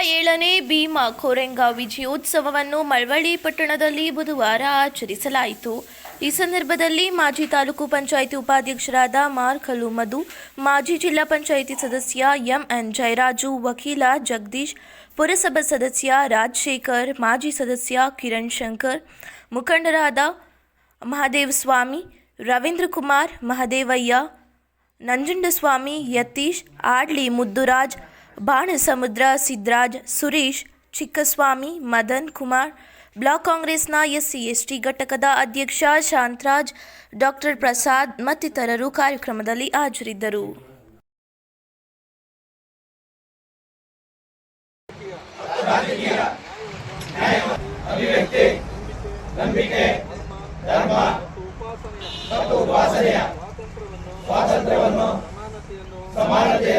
ಏಳನೇ ಭೀಮಾ ಕೋರೆಂಗಾ ವಿಜಯೋತ್ಸವವನ್ನು ಮಳವಳ್ಳಿ ಪಟ್ಟಣದಲ್ಲಿ ಬುಧವಾರ ಆಚರಿಸಲಾಯಿತು. ಈ ಸಂದರ್ಭದಲ್ಲಿ ಮಾಜಿ ತಾಲೂಕು ಪಂಚಾಯಿತಿ ಉಪಾಧ್ಯಕ್ಷರಾದ ಮಾರ್ಕಲು ಮಧು, ಮಾಜಿ ಜಿಲ್ಲಾ ಪಂಚಾಯಿತಿ ಸದಸ್ಯ ಎಂಎನ್ ಜಯರಾಜು, ವಕೀಲ ಜಗದೀಶ್, ಪುರಸಭಾ ಸದಸ್ಯ ರಾಜಶೇಖರ್, ಮಾಜಿ ಸದಸ್ಯ ಕಿರಣ್ ಶಂಕರ್, ಮುಖಂಡರಾದ ಮಹಾದೇವ ಸ್ವಾಮಿ, ರವೀಂದ್ರ ಕುಮಾರ್, ಮಹದೇವಯ್ಯ, ನಂಜುಂಡಸ್ವಾಮಿ, ಯತೀಶ್, ಆಡ್ಲಿ ಮುದ್ದುರಾಜ್ ಬಾಣಸಮುದ್ರ, ಸಿದ್ರಾಜ್, ಸುರೇಶ್, ಚಿಕ್ಕಸ್ವಾಮಿ, ಮದನ್ ಕುಮಾರ್, ಬ್ಲಾಕ್ ಕಾಂಗ್ರೆಸ್ನ ಎಸ್ಸಿ ಎಸ್ಟಿ ಘಟಕದ ಅಧ್ಯಕ್ಷ ಶಾಂತರಾಜ್, ಡಾಕ್ಟರ್ ಪ್ರಸಾದ್ ಮತ್ತಿತರರು ಕಾರ್ಯಕ್ರಮದಲ್ಲಿ ಹಾಜರಿದ್ದರು. ಸ್ವಾತಂತ್ರ್ಯವನ್ನು, ಸಮಾನತೆಯನ್ನು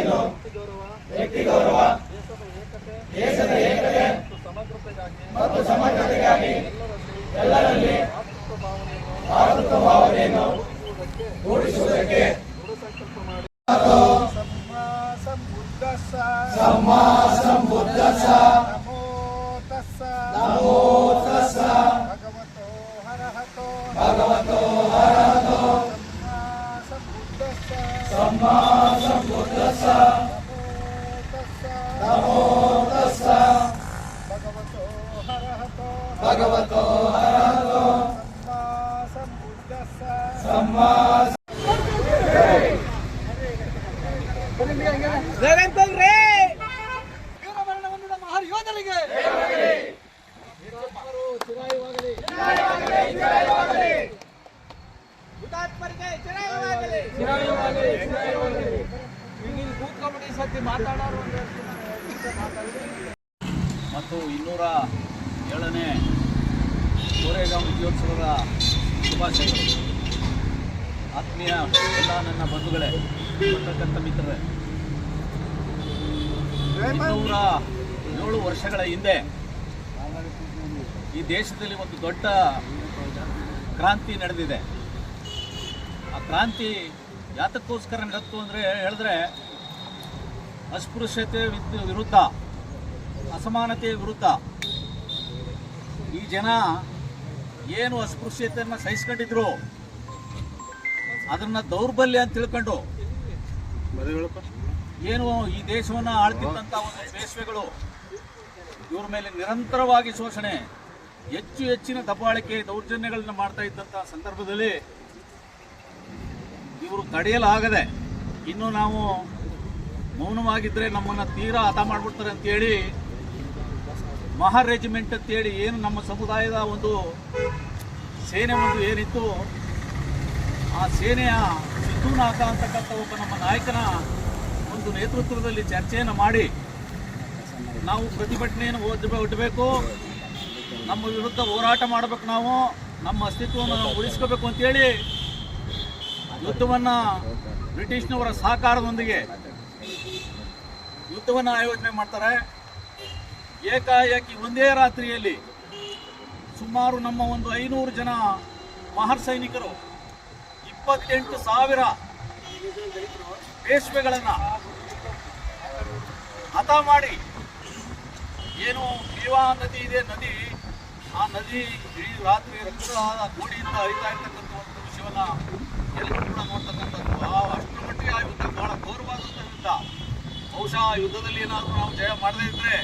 ಮತ್ತು ಇನ್ನೂರ ಏಳನೇ ಕೋರೆಗಾಂವ್ ವಿಜಯೋತ್ಸವದ ಶುಭಾಶಯಗಳು. ಆತ್ಮೀಯ ಎಲ್ಲ ನನ್ನ ಬಂಧುಗಳೇ ಪತ್ರಕರ್ತ ಮಿತ್ರರೇ. ಇನ್ನೂರ ಏಳು ವರ್ಷಗಳ ಹಿಂದೆ ಈ ದೇಶದಲ್ಲಿ ಒಂದು ದೊಡ್ಡ ಕ್ರಾಂತಿ ನಡೆದಿದೆ. ಆ ಕ್ರಾಂತಿ ಯಾತಕ್ಕೋಸ್ಕರ ನಡೆತು ಅಂದರೆ ಹೇಳಿದ್ರೆ ಅಸ್ಪೃಶ್ಯತೆ ವಿರುದ್ಧ, ಅಸಮಾನತೆ ವಿರುದ್ಧ, ಈ ಜನ ಏನು ಅಸ್ಪೃಶ್ಯತೆಯನ್ನು ಸಹಿಸ್ಕೊಂಡಿದ್ರು? ಅದನ್ನ ದೌರ್ಬಲ್ಯ ಅಂತ ತಿಳ್ಕೊಂಡು ಏನು ಈ ದೇಶವನ್ನು ಆಳ್ತಿದ್ದಂತ ಒಂದು ಪೇಶ್ವೆಗಳು ಇವ್ರ ಮೇಲೆ ನಿರಂತರವಾಗಿ ಶೋಷಣೆ, ಹೆಚ್ಚು ಹೆಚ್ಚಿನ ದಬ್ಬಾಳಿಕೆ ದೌರ್ಜನ್ಯಗಳನ್ನ ಮಾಡ್ತಾ ಇದ್ದಂಥ ಸಂದರ್ಭದಲ್ಲಿ ಇವರು ತಡೆಯಲಾಗದೆ, ಇನ್ನು ನಾವು ಮೌನವಾಗಿದ್ದರೆ ನಮ್ಮನ್ನು ತೀರಾ ಹತ ಮಾಡಿಬಿಡ್ತಾರೆ ಅಂತೇಳಿ ಮಹಾ ರೆಜಿಮೆಂಟ್ ಅಂತೇಳಿ ಏನು ನಮ್ಮ ಸಮುದಾಯದ ಒಂದು ಸೇನೆ ಒಂದು ಏನಿತ್ತು ಆ ಸೇನೆಯ ಸಿದ್ಧುನಾಥ ಅಂತಕ್ಕಂಥ ಒಬ್ಬ ನಮ್ಮ ನಾಯಕನ ಒಂದು ನೇತೃತ್ವದಲ್ಲಿ ಚರ್ಚೆಯನ್ನು ಮಾಡಿ ನಾವು ಪ್ರತಿಭಟನೆಯನ್ನು ಒಡ್ಡಬೇಕು ನಮ್ಮ ವಿರುದ್ಧ ಹೋರಾಟ ಮಾಡಬೇಕು ನಾವು. ನಮ್ಮ ಅಸ್ತಿತ್ವವನ್ನು ನಾವು ಉಳಿಸ್ಕೋಬೇಕು ಅಂತೇಳಿ ಯುದ್ಧವನ್ನು ಬ್ರಿಟಿಷ್ನವರ ಸಹಕಾರದೊಂದಿಗೆ ಯುದ್ಧವನ್ನು ಆಯೋಜನೆ ಮಾಡ್ತಾರೆ. ಏಕಾಏಕಿ ಒಂದೇ ರಾತ್ರಿಯಲ್ಲಿ ಸುಮಾರು ನಮ್ಮ ಒಂದು ಐನೂರು ಜನ ಮಹರ್ ಸೈನಿಕರು, ಇಪ್ಪತ್ತೆಂಟು ಸಾವಿರ ಪೇಶ್ವೆಗಳನ್ನು ಹತ ಮಾಡಿ, ಏನು ಭೀವಾ ನದಿ ಇದೆ, ನದಿ, ಆ ನದಿ ಇಡೀ ರಾತ್ರಿ ರಕ್ತದ ಗೋಡಿಯಿಂದ ಹರಿತಾ ಇರ್ತಕ್ಕಂಥ ಒಂದು ವಿಷಯವನ್ನು ಎಲ್ಲರೂ ಕೂಡ ನೋಡ್ತಕ್ಕಂಥದ್ದು. ಆ ಅಷ್ಟು ಮಟ್ಟಿಗೆ ಆ ಯುದ್ಧ ಬಹಳ ಘೋರವಾದಂಥ ಯುದ್ಧ ಬಹುಶಃ ಯುದ್ಧದಲ್ಲಿ ಏನಾದರೂ ನಾವು ಜಯ ಮಾಡದೇ ಇದ್ರೆ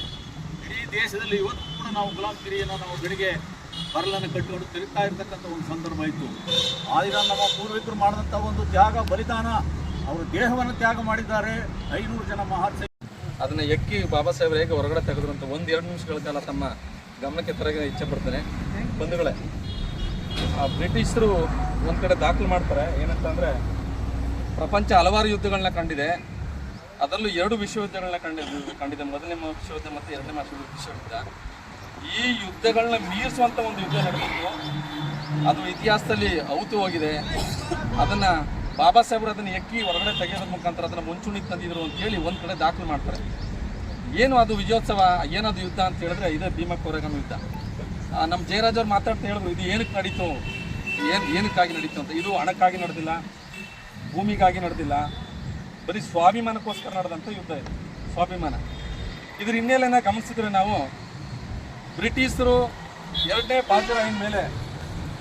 ಇಡೀ ದೇಶದಲ್ಲಿ ಇವತ್ತು ಕೂಡ ನಾವು ಗುಲಾಮಗಿರಿಯನ್ನು ನಾವು ಗಡಿಗೆ ಬರಲನ್ನು ಕಟ್ಟಿಕೊಂಡು ತಿರುಗ್ತಾ ಇರ್ತಕ್ಕಂಥ ಒಂದು ಸಂದರ್ಭ ಇತ್ತು. ಆದರೆ ನಮ್ಮ ಪೂರ್ವಿಕರು ಮಾಡಿದಂಥ ಒಂದು ತ್ಯಾಗ, ಬಲಿದಾನ, ಅವರು ದೇಹವನ್ನು ತ್ಯಾಗ ಮಾಡಿದ್ದಾರೆ. ಐನೂರು ಜನ ಮಹಾನ್ ಅದನ್ನು ಎಕ್ಕಿ ಬಾಬಾ ಸಾಹೇಬ್ರು ಹೇಗೆ ಹೊರಗಡೆ ತೆಗೆದ್ರು ಅಂತ ಒಂದು ಎರಡು ನಿಮಿಷಗಳ ಕಾಲ ತಮ್ಮ ಗಮನಕ್ಕೆ ತರಗೆ ಇಚ್ಛೆ ಪಡ್ತೇನೆ. ಬಂಧುಗಳೇ, ಆ ಬ್ರಿಟಿಷರು ಒಂದು ಕಡೆ ದಾಖಲು ಮಾಡ್ತಾರೆ. ಏನಂತಂದ್ರೆ, ಪ್ರಪಂಚ ಹಲವಾರು ಯುದ್ಧಗಳನ್ನ ಕಂಡಿದೆ. ಅದರಲ್ಲೂ ಎರಡು ವಿಶ್ವಯುದ್ಧಗಳನ್ನ ಕಂಡಿದ್ದು ಕಂಡಿದೆ. ಮೊದಲನೇ ವಿಶ್ವಯುದ್ಧ ಮತ್ತು ಎರಡನೇ ವಿಶ್ವಯುದ್ಧ. ಈ ಯುದ್ಧಗಳನ್ನ ಮೀರಿಸುವಂಥ ಒಂದು ಯುದ್ಧ ನಡೆದಿತ್ತು ಅದು ಇತಿಹಾಸದಲ್ಲಿ ಔತು ಹೋಗಿದೆ. ಅದನ್ನ ಬಾಬಾ ಸಾಹೇಬ್ರು ಅದನ್ನ ಎಕ್ಕಿ ಹೊರಗಡೆ ತೆಗೆಯೋದ್ರ ಮುಖಾಂತರ ಅದನ್ನು ಮುಂಚೂಣಿಗೆ ತಂದಿದ್ರು ಅಂತ ಹೇಳಿ ಒಂದ್ ಕಡೆ ದಾಖಲು ಮಾಡ್ತಾರೆ. ಏನು ಅದು ವಿಜಯೋತ್ಸವ ಏನದು ಯುದ್ಧ ಅಂತ ಹೇಳಿದ್ರೆ ಇದೇ ಭೀಮ ಕೋರಗಮ್ ಯುದ್ಧ. ನಮ್ಮ ಜಯರಾಜ್ ಅವ್ರು ಮಾತಾಡ್ತಾ ಹೇಳಿದ್ರು, ಇದು ಏನಕ್ಕೆ ನಡೀತು? ಏನು, ಏನಕ್ಕಾಗಿ ನಡೀತು ಅಂತ. ಇದು ಹಣಕ್ಕಾಗಿ ನಡೆದಿಲ್ಲ, ಭೂಮಿಗಾಗಿ ನಡೆದಿಲ್ಲ. ಬರೀ ಸ್ವಾಭಿಮಾನಕ್ಕೋಸ್ಕರ ನಡೆದಂಥ ಯುದ್ಧ ಇದು. ಸ್ವಾಭಿಮಾನ. ಇದ್ರ ಹಿನ್ನೆಲೆನ ಗಮನಿಸಿದ್ರೆ ನಾವು ಬ್ರಿಟಿಷರು ಎರಡನೇ ಬಾಜಿರಾಯನ ಮೇಲೆ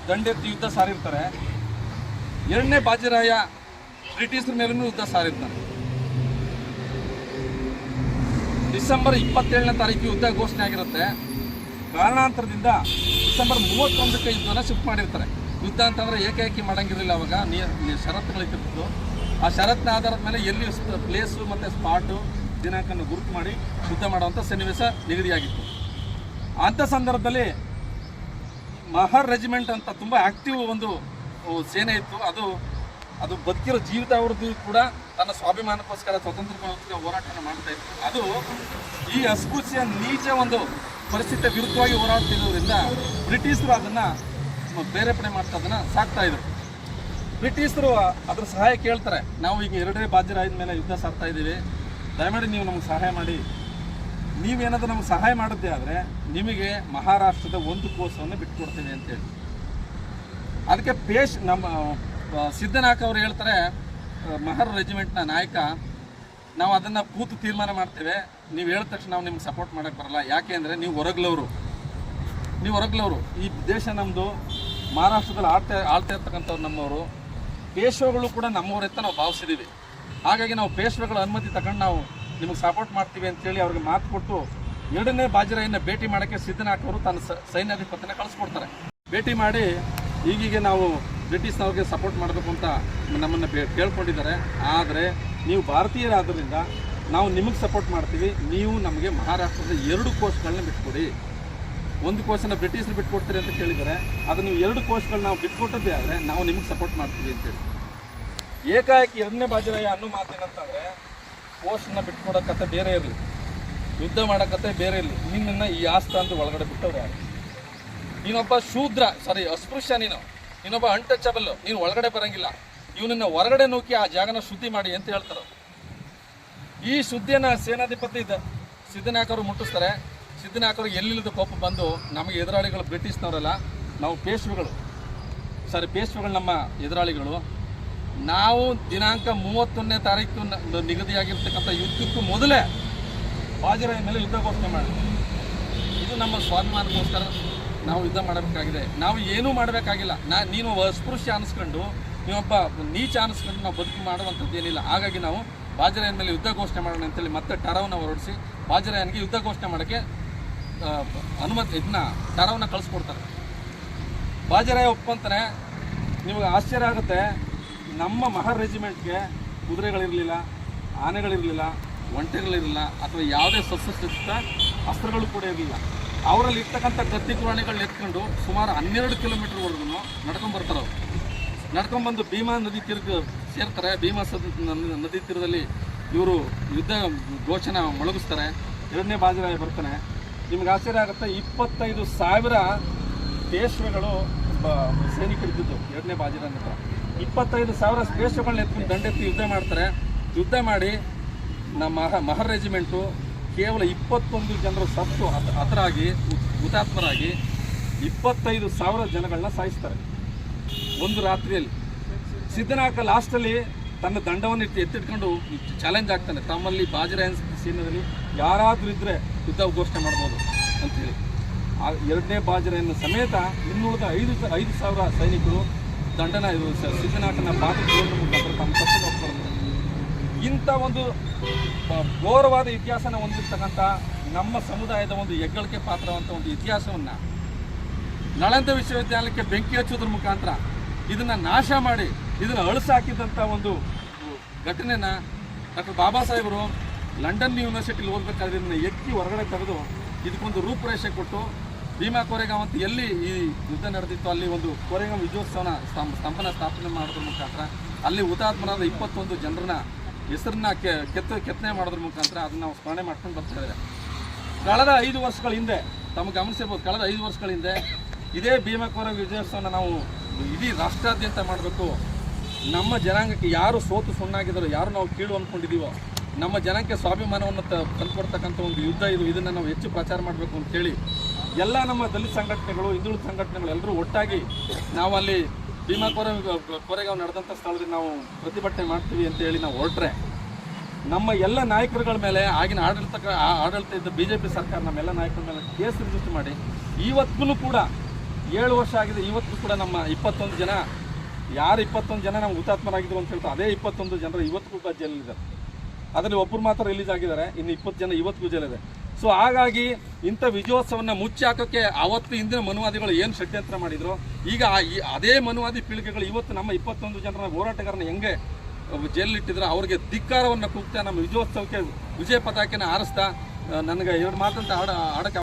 ದಂಡೆತ್ತಿ ಯುದ್ಧ ಸಾರಿರ್ತಾರೆ. ಎರಡನೇ ಬಾಜಿರಾಯ ಬ್ರಿಟಿಷರ ಮೇಲೂ ಯುದ್ಧ ಸಾರಿರ್ತಾನೆ ಡಿಸೆಂಬರ್ ಇಪ್ಪತ್ತೇಳನೇ ತಾರೀಕು ಯುದ್ಧ ಘೋಷಣೆ ಆಗಿರುತ್ತೆ. ಕಾರಣಾಂತರದಿಂದ ಡಿಸೆಂಬರ್ ಮೂವತ್ತೊಂದಕ್ಕೆ ಯುದ್ಧನ ಶಿಫ್ಟ್ ಮಾಡಿರ್ತಾರೆ. ಯುದ್ಧ ಅಂತಂದರೆ ಏಕಾಏಕಿ ಮಾಡಂಗಿರಲಿಲ್ಲ ಅವಾಗ. ನೀ ಷರತ್ತುಗಳಿರ್ತಿತ್ತು ಆ ಷರತ್ತಿನ ಆಧಾರದ ಮೇಲೆ ಎಲ್ಲಿ ಪ್ಲೇಸು ಮತ್ತು ಸ್ಪಾಟು ದಿನಾಂಕನ್ನು ಗುರುತು ಮಾಡಿ ಶುದ್ಧ ಮಾಡುವಂಥ ಸನ್ನಿವೇಶ ನಿಗದಿಯಾಗಿತ್ತು. ಅಂಥ ಸಂದರ್ಭದಲ್ಲಿ ಮಹರ್ ರೆಜಿಮೆಂಟ್ ಅಂತ ತುಂಬ ಆಕ್ಟಿವ್ ಒಂದು ಸೇನೆ ಇತ್ತು. ಅದು ಅದು ಬದುಕಿರೋ ಜೀವಿತ ಅವ್ರದ್ದು ಕೂಡ ತನ್ನ ಸ್ವಾಭಿಮಾನಕ್ಕೋಸ್ಕರ ಸ್ವತಂತ್ರಕ್ಕೋಸ್ಕರ ಹೋರಾಟವನ್ನು ಮಾಡ್ತಾ ಇತ್ತು. ಅದು ಈ ಅಸ್ಪೃಶ್ಯ, ನೀಚ ಒಂದು ಪರಿಸ್ಥಿತಿಯ ವಿರುದ್ಧವಾಗಿ ಹೋರಾಡ್ತಿರೋದ್ರಿಂದ ಬ್ರಿಟಿಷರು ಅದನ್ನು ಬೇರೆ ಪಡೆ ಮಾಡ್ತಾ ಅದನ್ನು ಸಾಕ್ತಾ ಇದ್ರು. ಬ್ರಿಟಿಷರು ಅದ್ರ ಸಹಾಯ ಕೇಳ್ತಾರೆ. ನಾವು ಈಗ ಎರಡನೇ ಬಾಜಿರಾಯದ ಮೇಲೆ ಯುದ್ಧ ಸಾರ್ತಾ ಇದ್ದೀವಿ. ದಯಮಾಡಿ ನೀವು ನಮ್ಗೆ ಸಹಾಯ ಮಾಡಿ. ನೀವೇನಾದರೂ ನಮ್ಗೆ ಸಹಾಯ ಮಾಡುತ್ತೆ ಆದರೆ ನಿಮಗೆ ಮಹಾರಾಷ್ಟ್ರದ ಒಂದು ಕೋಸವನ್ನು ಅಂತ ಅಂತೇಳಿ ಅದಕ್ಕೆ ಪೇಶ್ ನಮ್ಮ ಸಿದ್ದನಾಕ್ ಅವರು ಹೇಳ್ತಾರೆ ಮಹರ್ ರೆಜಿಮೆಂಟ್ನ ನಾಯಕ, ನಾವು ಅದನ್ನು ಕೂತು ತೀರ್ಮಾನ ಮಾಡ್ತೇವೆ. ನೀವು ಹೇಳಿದ ತಕ್ಷಣ ನಾವು ನಿಮ್ಗೆ ಸಪೋರ್ಟ್ ಮಾಡೋಕ್ಕೆ ಬರಲ್ಲ. ಯಾಕೆ ಅಂದರೆ ನೀವು ಹೊರಗ್ಲವರು. ನೀವು ಹೊರಗ್ಲವರು. ಈ ದೇಶ ನಮ್ಮದು ಮಹಾರಾಷ್ಟ್ರದಲ್ಲಿ ಆಳ್ತಾ ಆಳ್ತಾ ಇರ್ತಕ್ಕಂಥವ್ರು ನಮ್ಮವರು. ಪೇಶ್ವೆಗಳು ಕೂಡ ನಮ್ಮವ್ರು ಅಂತ ನಾವು ಭಾವಿಸಿದ್ದೀವಿ ಹಾಗಾಗಿ ನಾವು ಪೇಶ್ವೆಗಳ ಅನುಮತಿ ತಗೊಂಡು ನಾವು ನಿಮಗೆ ಸಪೋರ್ಟ್ ಮಾಡ್ತೀವಿ ಅಂತೇಳಿ ಅವ್ರಿಗೆ ಮಾತು ಕೊಟ್ಟು ಎರಡನೇ ಬಾಜಿರಾಯನ್ನ ಭೇಟಿ ಮಾಡೋಕ್ಕೆ ಸಿದ್ದನಾಕ್ ಅವರು ತನ್ನ ಸೈನ್ಯಾಧಿಪತಿನ ಕಳಿಸ್ಕೊಡ್ತಾರೆ. ಭೇಟಿ ಮಾಡಿ ಈಗೀಗ ನಾವು ಬ್ರಿಟಿಷ್ನವ್ರಿಗೆ ಸಪೋರ್ಟ್ ಮಾಡಬೇಕು ಅಂತ ನಮ್ಮನ್ನು ಕೇಳ್ಕೊಂಡಿದ್ದಾರೆ. ಆದರೆ ನೀವು ಭಾರತೀಯರಾದ್ದರಿಂದ ನಾವು ನಿಮಗೆ ಸಪೋರ್ಟ್ ಮಾಡ್ತೀವಿ. ನೀವು ನಮಗೆ ಮಹಾರಾಷ್ಟ್ರದ ಎರಡು ಕೋಸ್ಟ್ಗಳನ್ನ ಬಿಟ್ಕೊಡಿ. ಒಂದು ಕೋಶನ ಬ್ರಿಟಿಷರು ಬಿಟ್ಕೊಡ್ತೀರಿ ಅಂತ ಕೇಳಿದರೆ ಅದು ನೀವು ಎರಡು ಕೋಶಗಳು ನಾವು ಬಿಟ್ಕೊಟ್ಟದ್ದೇ ಆದರೆ ನಾವು ನಿಮಗೆ ಸಪೋರ್ಟ್ ಮಾಡ್ತೀವಿ ಅಂತೇಳಿ ಏಕಾಏಕಿ ಎರಡನೇ ಬಾಜರಾಯ ಅನ್ನೋ ಮಾತೇನಂತಂದರೆ ಕೋಶನ ಬಿಟ್ಕೊಡೋಕತೆ ಬೇರೆ ಇರಲಿ. ಯುದ್ಧ ಮಾಡೋಕತೆ ಬೇರೆ ಇರಲಿ. ನಿನ್ನ ಈ ಆಸ್ಥಾನದ ಒಳಗಡೆ ಬಿಟ್ಟವ್ರೆ ಯಾರು? ನೀನೊಬ್ಬ ಶೂದ್ರ ಸಾರಿ ಅಸ್ಪೃಶ್ಯ ನೀನು. ನೀನೊಬ್ಬ ಅನ್ಟಚಬಲ್ ನೀನು ಒಳಗಡೆ ಬರಂಗಿಲ್ಲ. ಇವನನ್ನ ಹೊರಗಡೆ ನೂಕಿ ಆ ಜಾಗನ ಶುದ್ಧಿ ಮಾಡಿ ಅಂತ ಹೇಳ್ತಾರೆ ಈ ಸುದ್ದಿಯನ್ನು ಸೇನಾಧಿಪತಿ ಸಿದ್ದನಾಯಕರು ಮುಟ್ಟಿಸ್ತಾರೆ. ಸಿದ್ದನಾಯಕ್ ಅವ್ರಿಗೆ ಎಲ್ಲಿಲ್ಲದ ಕೋಪ ಬಂದು ನಮಗೆ ಎದುರಾಳಿಗಳು ಬ್ರಿಟಿಷ್ನವರಲ್ಲ, ನಾವು ಪೇಶ್ವೆಗಳು. ಸಾರಿ, ಪೇಶ್ವೆಗಳು ನಮ್ಮ ಎದುರಾಳಿಗಳು. ನಾವು ದಿನಾಂಕ ಮೂವತ್ತೊಂದನೇ ತಾರೀಕು ನಿಗದಿಯಾಗಿರ್ತಕ್ಕಂಥ ಯುದ್ಧಕ್ಕೂ ಮೊದಲೇ ಬಾಜಿರಾಯ ಮೇಲೆ ಯುದ್ಧ ಘೋಷಣೆ ಮಾಡಿದ್ವಿ ಇದು ನಮ್ಮ ಸ್ವಾಭಿಮಾನಕ್ಕೋಸ್ಕರ ನಾವು ಯುದ್ಧ ಮಾಡಬೇಕಾಗಿದೆ. ನಾವು ಏನೂ ಮಾಡಬೇಕಾಗಿಲ್ಲ. ನಾ ನೀನು ಅಸ್ಪೃಶ್ಯ ಅನಿಸ್ಕೊಂಡು ನೀವೊಬ್ಬ ನೀಚ ಅನಿಸ್ಕೊಂಡು ನಾವು ಬದುಕು ಮಾಡುವಂಥದ್ದು ಏನಿಲ್ಲ. ಹಾಗಾಗಿ ನಾವು ಬಾಜರಾಯನ ಮೇಲೆ ಯುದ್ಧ ಘೋಷಣೆ ಮಾಡೋಣ ಅಂತೇಳಿ ಮತ್ತೆ ಟರವನ್ನು ಹೊರಡಿಸಿ, ಬಾಜರಾಯನಿಗೆ ಯುದ್ಧ ಘೋಷಣೆ ಮಾಡೋಕ್ಕೆ ಅನುಮತಿ ಇದನ್ನ ದರವನ್ನು ಕಳಿಸ್ಕೊಡ್ತಾರೆ. ಬಾಜರಾಯ ಒಪ್ಪಂತಾನೆ ನಿಮಗೆ ಆಶ್ಚರ್ಯ ಆಗುತ್ತೆ. ನಮ್ಮ ಮಹರ್ ರೆಜಿಮೆಂಟ್ಗೆ ಕುದುರೆಗಳಿರಲಿಲ್ಲ, ಆನೆಗಳಿರಲಿಲ್ಲ, ಒಂಟೆಗಳಿರಲಿಲ್ಲ, ಅಥವಾ ಯಾವುದೇ ಸಸ್ಯಸ್ಥಿತ ಅಸ್ತ್ರಗಳು ಕೂಡ ಇರಲಿಲ್ಲ. ಅವರಲ್ಲಿ ಇರ್ತಕ್ಕಂಥ ಕತ್ತಿ ಕುರಾಣಿಗಳನ್ನ ಎತ್ಕೊಂಡು ಸುಮಾರು ಹನ್ನೆರಡು ಕಿಲೋಮೀಟರ್ವರೆಗೂ ನಡ್ಕೊಂಡು ಬರ್ತಾರೆ ಅವರು. ನಡ್ಕೊಂಡ್ಬಂದು ಭೀಮಾ ನದಿ ತೀರ್ಗ ಸೇರ್ತಾರೆ. ಭೀಮಾ ಸದ ನದಿ ತೀರದಲ್ಲಿ ಇವರು ಯುದ್ಧ ಘೋಷಣೆ ಮೊಳಗಿಸ್ತಾರೆ. ಎರಡನೇ ಬಾಜರಾಯ ಬರ್ತಾನೆ. ನಿಮ್ಗೆ ಆಶ್ಚರ್ಯ ಆಗುತ್ತೆ? ಇಪ್ಪತ್ತೈದು ಸಾವಿರ ದೇಶಗಳು ಸೈನಿಕರಿದ್ದಿದ್ದು, ಎರಡನೇ ಹತ್ರ. ಇಪ್ಪತ್ತೈದು ಸಾವಿರ ದೇಶಗಳನ್ನ ಎತ್ಕೊಂಡು ದಂಡೆತ್ತಿ ಯುದ್ಧ ಮಾಡ್ತಾರೆ. ಯುದ್ಧ ಮಾಡಿ ನಮ್ಮ ಮಹ, ಮಹರ್ ರೆಜಿಮೆಂಟು ಕೇವಲ ಇಪ್ಪತ್ತೊಂದು ಜನರು ಸತ್ತು, ಹತ, ಹತರಾಗಿ ಹುತಾತ್ಮರಾಗಿ ಇಪ್ಪತ್ತೈದು ಸಾವಿರ ಜನಗಳನ್ನ ಸಾಯಿಸ್ತಾರೆ. ಒಂದು ರಾತ್ರಿಯಲ್ಲಿ. ಸಿದ್ದನಾಕ ಲಾಸ್ಟಲ್ಲಿ ತನ್ನ ದಂಡವನ್ನು ಇಟ್ಟು ಎತ್ತಿಟ್ಕೊಂಡು ಚಾಲೆಂಜ್ ಆಗ್ತಾನೆ. ತಮ್ಮಲ್ಲಿ ಬಾಜರಾಯನ್ ಸೀನದಲ್ಲಿ ಯಾರಾದರೂ ಇದ್ದರೆ ಯುದ್ಧ ಘೋಷಣೆ ಮಾಡ್ಬೋದು ಅಂಥೇಳಿ ಆ ಎರಡನೇ ಬಾಜರಾಯನ ಸಮೇತ ಇನ್ನುಳಿದ ಐದು ಐದು ಸಾವಿರ ಸೈನಿಕರು ದಂಡನ ಇದು ಪಾತ್ರ ತಮ್ಮ ಇಂಥ ಒಂದು ಘೋರವಾದ ಇತಿಹಾಸನ ಹೊಂದಿರ್ತಕ್ಕಂಥ ನಮ್ಮ ಸಮುದಾಯದ ಒಂದು ಹೆಗ್ಗಳಿಕೆ ಪಾತ್ರವಂತ ಒಂದು ಇತಿಹಾಸವನ್ನು ನಳಂದ ವಿಶ್ವವಿದ್ಯಾಲಯಕ್ಕೆ ಬೆಂಕಿ ಹಚ್ಚೋದ್ರ ಮುಖಾಂತರ ಇದನ್ನ ನಾಶ ಮಾಡಿ ಇದನ್ನ ಅಳಿಸಾಕಿದಂಥ ಒಂದು ಘಟನೆನ ಡಾಕ್ಟರ್ ಬಾಬಾ ಸಾಹೇಬರು ಲಂಡನ್ ಯೂನಿವರ್ಸಿಟಿಲಿ ಓದಬೇಕಾದ್ರೆ ಇದನ್ನು ಎತ್ತಿ ಹೊರಗಡೆ ತೆಗೆದು ಇದಕ್ಕೊಂದು ರೂಪುರೇಷೆ ಕೊಟ್ಟು ಭೀಮಾ ಕೋರೆಗಾಂವ್ ಅಂತ ಎಲ್ಲಿ ಈ ಯುದ್ಧ ನಡೆದಿತ್ತು ಅಲ್ಲಿ ಒಂದು ಕೋರೆಗಾಂವ್ ವಿಜಯೋತ್ಸವನ ಸ್ತಂಭ ಸ್ತಂಭನ ಸ್ಥಾಪನೆ ಮಾಡೋದ್ರ ಮುಖಾಂತರ, ಅಲ್ಲಿ ಹುತಾತ್ಮರಾದ ಇಪ್ಪತ್ತೊಂದು ಜನರನ್ನ ಹೆಸರನ್ನ ಕೆತ್ತ, ಕೆತ್ತನೆ ಮಾಡೋದ್ರ ಮುಖಾಂತರ ಅದನ್ನ ನಾವು ಸ್ಮರಣೆ ಮಾಡ್ಕೊಂಡು ಬರ್ತಾ ಕಳೆದ ಐದು ವರ್ಷಗಳ ಹಿಂದೆ ತಮ್ಮ ಗಮನಿಸಬಹುದು, ಕಳೆದ ಐದು ವರ್ಷಗಳ ಹಿಂದೆ ಇದೇ ಭೀಮಕೋರ ವಿಜಯೋತ್ಸವನ ನಾವು ಇಡೀ ರಾಷ್ಟ್ರಾದ್ಯಂತ ಮಾಡಬೇಕು ನಮ್ಮ ಜನಾಂಗಕ್ಕೆ ಯಾರು ಸೋತು ಸುಣ್ಣಾಗಿದ್ದಾರೋ, ಯಾರು ನಾವು ಕೀಳು ಅಂದ್ಕೊಂಡಿದ್ದೀವೋ ನಮ್ಮ ಜನಕ್ಕೆ ಸ್ವಾಭಿಮಾನವನ್ನು ತಂದುಕೊಡ್ತಕ್ಕಂಥ ಒಂದು ಯುದ್ಧ ಇದು. ಇದನ್ನು ನಾವು ಹೆಚ್ಚು ಪ್ರಚಾರ ಮಾಡಬೇಕು ಅಂತೇಳಿ ಎಲ್ಲ ನಮ್ಮ ದಲಿತ ಸಂಘಟನೆಗಳು, ಹಿಂದುಳಿದ ಸಂಘಟನೆಗಳು ಎಲ್ಲರೂ ಒಟ್ಟಾಗಿ ನಾವು ಅಲ್ಲಿ ಭೀಮಾ ಕೊರೆ, ಕೊರೆಗಾವ್ ನಡೆದಂಥ ಸ್ಥಳದಲ್ಲಿ ನಾವು ಪ್ರತಿಭಟನೆ ಮಾಡ್ತೀವಿ ಅಂತ ಹೇಳಿ ನಾವು ಹೊರಟ್ರೆ ನಮ್ಮ ಎಲ್ಲ ನಾಯಕರುಗಳ ಮೇಲೆ, ಆಗಿನ ಆಡಳಿತ ಆಡಳಿತ ಇದ್ದ ಬಿ ಜೆ ಪಿ ಸರ್ಕಾರ ನಮ್ಮೆಲ್ಲ ನಾಯಕರ ಮೇಲೆ ಕೇಸ್ ರಿಜಿಸ್ಟರ್ ಮಾಡಿ, ಇವತ್ತಿಗೂ ಕೂಡ ಏಳು ವರ್ಷ ಆಗಿದೆ ಇವತ್ತು ಕೂಡ ನಮ್ಮ ಇಪ್ಪತ್ತೊಂದು ಜನ ಯಾರು ಇಪ್ಪತ್ತೊಂದು ಜನ ನಮ್ಗೆ ಹುತಾತ್ಮರಾಗಿದ್ರು ಅಂತ ಹೇಳ್ತಾರೆ, ಅದೇ ಇಪ್ಪತ್ತೊಂದು ಜನರು ಇವತ್ತು ಕೂಡ ಜೈಲಿದ್ದಾರೆ ಅದರಲ್ಲಿ ಒಬ್ಬರು ಮಾತ್ರ ರಿಲೀಸ್ ಆಗಿದ್ದಾರೆ, ಇನ್ನು ಇಪ್ಪತ್ತು ಜನ ಇವತ್ತಿಗೂ ಜೈಲಿದೆ ಸೊ ಹಾಗಾಗಿ ಇಂಥ ವಿಜಯೋತ್ಸವನ್ನ ಮುಚ್ಚಿ ಹಾಕೋಕ್ಕೆ ಅವತ್ತು ಹಿಂದಿನ ಮನುವಾದಿಗಳು ಏನು ಷಡ್ಯಂತ್ರ ಮಾಡಿದ್ರು, ಈಗ ಅದೇ ಮನುವಾದಿ ಪೀಳಿಗೆಗಳು ಇವತ್ತು ನಮ್ಮ ಇಪ್ಪತ್ತೊಂದು ಜನರ ಹೋರಾಟಗಾರನ ಹೆಂಗೆ ಜೈಲಿಟ್ಟಿದ್ರೆ, ಅವ್ರಿಗೆ ಧಿಕ್ಕಾರವನ್ನು ಕೂಗ್ತಾ ನಮ್ಮ ವಿಜಯೋತ್ಸವಕ್ಕೆ ವಿಜಯ ಪತಾಕೆನ ಆರಿಸ್ತಾ ನನಗೆ ಎರಡು ಮಾತಂತ ಆಡ ಆಡಕ್ಕೆ